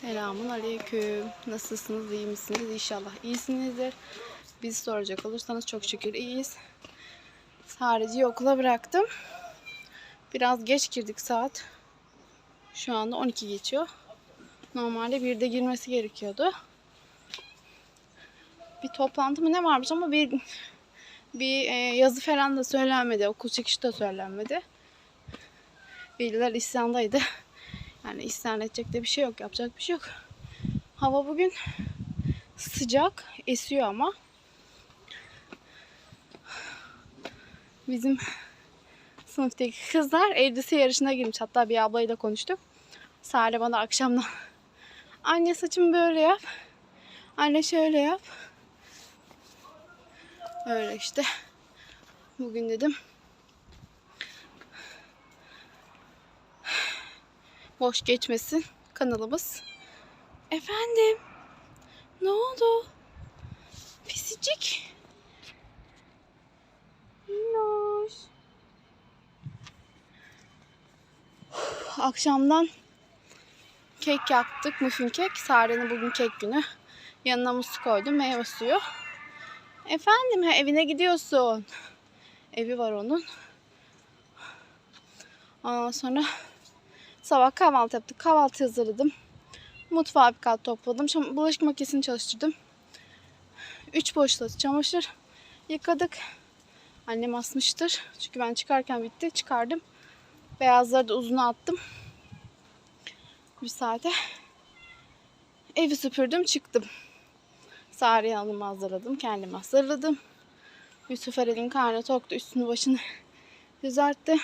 Selamun aleyküm. Nasılsınız? iyi misiniz? İnşallah iyisinizdir. Bizi soracak olursanız çok şükür iyiyiz. Sadece okula bıraktım. Biraz geç girdik saat. Şu anda 12 geçiyor. Normalde 1'de girmesi gerekiyordu. Bir toplantı mı ne varmış ama bir bir e, yazı falan da söylenmedi. Okul çıkışı da söylenmedi. Veliler isyandaydı. Yani isyan edecek de bir şey yok. Yapacak bir şey yok. Hava bugün sıcak. Esiyor ama. Bizim sınıftaki kızlar elbise yarışına girmiş. Hatta bir ablayla konuştuk. Sare bana akşamdan anne saçımı böyle yap. Anne şöyle yap. Öyle işte. Bugün dedim boş geçmesin kanalımız. Efendim? Ne oldu? Pisicik. Minnoş. Akşamdan kek yaptık. Muffin kek. Sare'nin bugün kek günü. Yanına muz koydum. Meyve suyu. Efendim ha, evine gidiyorsun. Evi var onun. Ondan sonra Sabah kahvaltı yaptık. Kahvaltı hazırladım. Mutfağı bir kat topladım. Çam- bulaşık makinesini çalıştırdım. Üç poşet çamaşır yıkadık. Annem asmıştır. Çünkü ben çıkarken bitti. Çıkardım. Beyazları da uzuna attım. Bir saate. Evi süpürdüm çıktım. Sariye Hanım'ı hazırladım. Kendim hazırladım. Yusuf Erel'in karnı toktu. Üstünü başını düzeltti.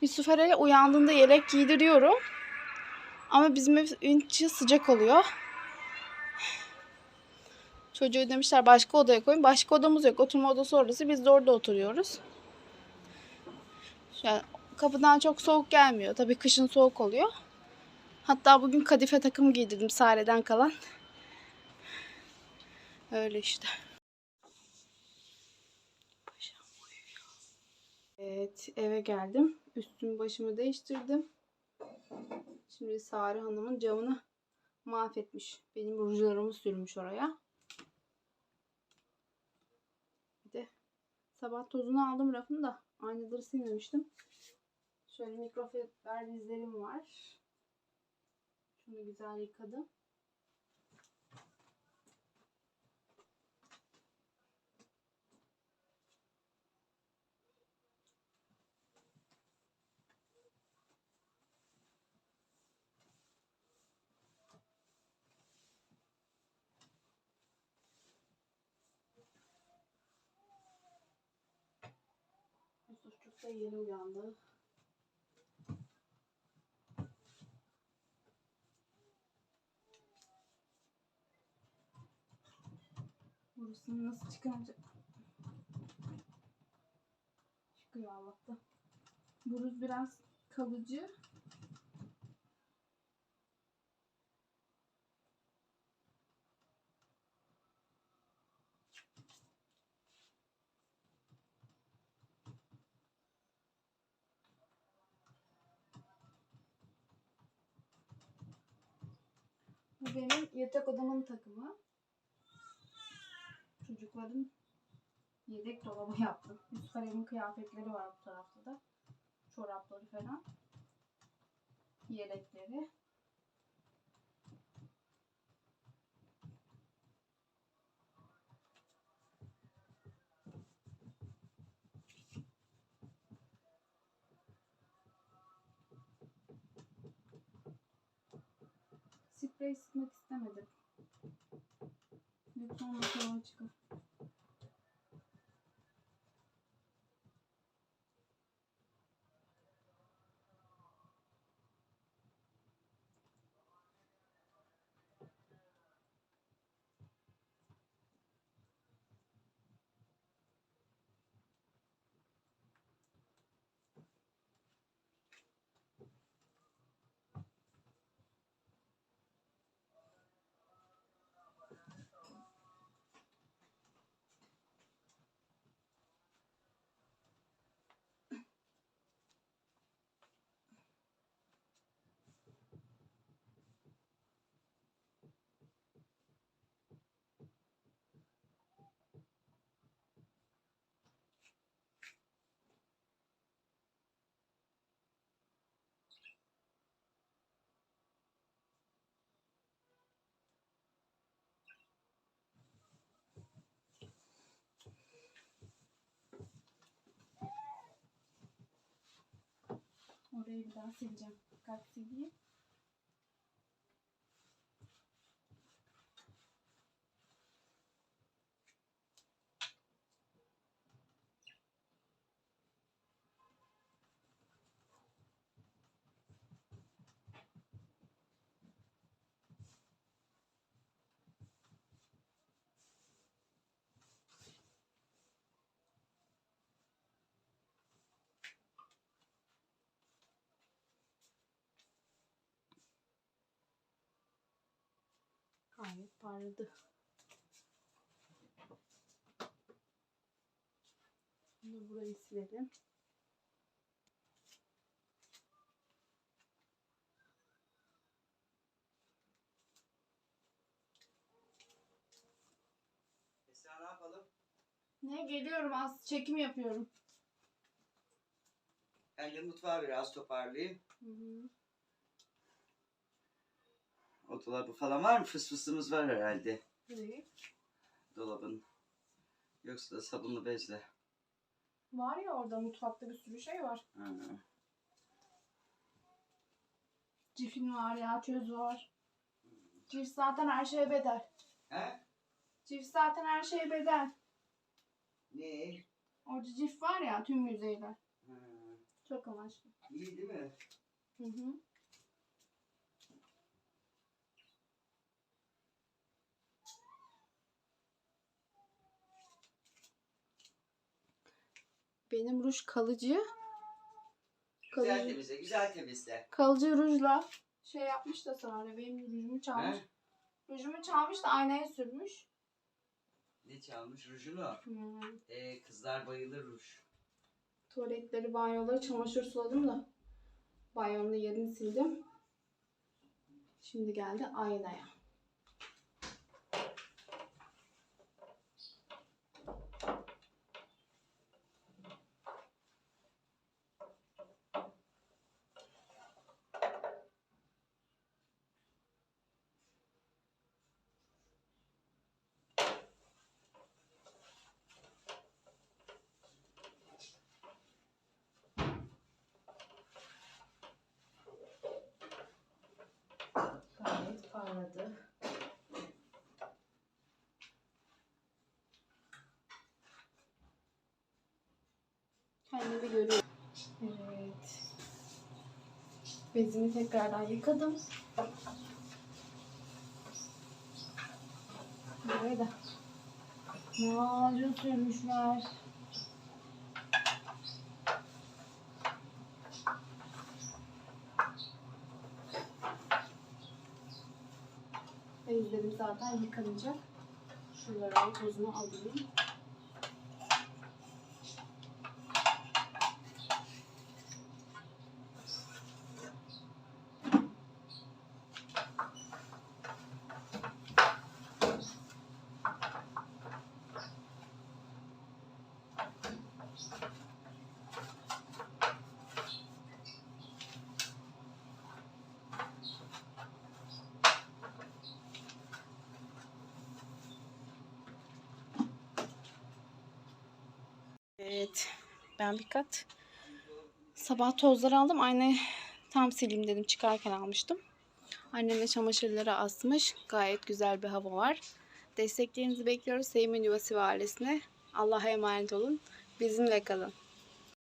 Yusuf Erel'e uyandığında yelek giydiriyorum. Ama bizim evin içi sıcak oluyor. Çocuğu demişler başka odaya koyun. Başka odamız yok. Oturma odası orası. Biz de orada oturuyoruz. Yani kapıdan çok soğuk gelmiyor. Tabii kışın soğuk oluyor. Hatta bugün kadife takım giydirdim Sare'den kalan. Öyle işte. Evet eve geldim. Üstümü başımı değiştirdim. Şimdi Sare Hanım'ın camını mahvetmiş. Benim rujlarımı sürmüş oraya. Bir de sabah tozunu aldım rafını da aynaları silmemiştim. Şöyle mikrofiber dizlerim var. Şunu güzel yıkadım. Da yeni uyandı. Burasını nasıl çıkaracak? Çıkıyor Allah'tan. Buruz biraz kalıcı. Benim yatak odamın takımı. Çocukların yedek dolabı yaptım. Yusuf Alev'in kıyafetleri var bu tarafta da. Çorapları falan. Yelekleri. Sprey sıkmak istemedim. Büyük sonra sonra Orayı bir daha sileceğim. Kalk sileyim. Gayet parladı. Şimdi burayı silelim. Esra ne yapalım? Ne geliyorum az çekim yapıyorum. De mutfağı biraz toparlayayım. Hı hı. O dolabı falan var mı? Fıs fısımız var herhalde. Ne? Dolabın. Yoksa da sabunlu bezle. Var ya orada mutfakta bir sürü şey var. Ha. Cifin var ya çöz var. Cif zaten her şeye bedel. He? Cif zaten her şeye bedel. Ne? Orada cif var ya tüm yüzeyler. Ha. Çok amaçlı. İyi değil mi? Hı hı. Benim ruj kalıcı. Güzel Kalıcı, temizle, güzel temizle. kalıcı rujla şey yapmış da sonra benim rujumu çalmış. He? Rujumu çalmış da aynaya sürmüş. Ne çalmış? Rujunu. Hmm. Ee, kızlar bayılır ruj. Tuvaletleri, banyoları çamaşır suladım da banyonun yerini sildim. Şimdi geldi aynaya. Gayet parladı. Kendimi görüyorum. Evet. Bezimi tekrardan yıkadım. Buraya da macun sürmüşler. Bezlerim zaten yıkanacak. Şuralara tozunu alayım. Evet. Ben bir kat sabah tozları aldım. Aynı tam sileyim dedim. Çıkarken almıştım. Annem de çamaşırları asmış. Gayet güzel bir hava var. Desteklerinizi bekliyoruz. Seymen Yuvası ve ailesine. Allah'a emanet olun. Bizimle kalın.